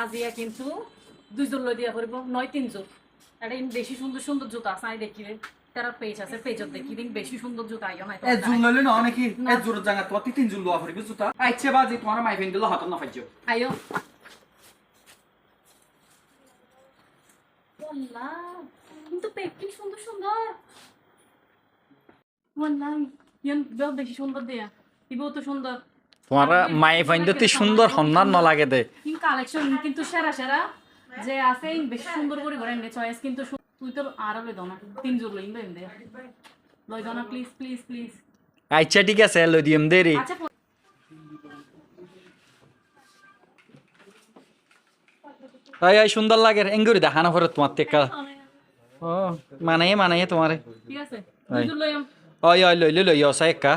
আজিয়া কিন্তু দুইজন লই দিয়া করিব নয় তিনজন। এটা ইন বেশি সুন্দর সুন্দর জুতা আছে আই দেখিবে তার পেজ আছে পেজত দেখি দিন বেশি সুন্দর জুতা আইও নাই। এ জুন লইলে ন নাকি এ জোর জাঙ্গা তো তিন জুন লোয়া ফুরিব জুতা। আইছে বাজি তোমার মাই ফেন দিল হাত না ফাইছো আইও। ওয়াল্লাহ কিন্তু পেজ সুন্দর সুন্দর। ওয়াল্লাহ ইয়ান বেশি সুন্দর দেয়া ইবো তো সুন্দর। তোমার মায়ে ফাইন্দতে সুন্দর সন্ধান নলাগে দে। কিন্তু কালেকশন কিন্তু সেরা সেরা। যে আছে ইন বেশি সুন্দর করে এনে চয়েস কিন্তু তুই তো আরও লই দাও না তিন জোর লই লই দে। লই দাও না প্লিজ প্লিজ প্লিজ আচ্ছা ঠিক আছে লই দিম দেরি। প- আই আই সুন্দর লাগে এঙ্গুরি দেখানো পরে তোমার টেকা ও। মানে মানে তোমারে। ঠিক আছে লই ওই ওই লইলে লই অসা একা।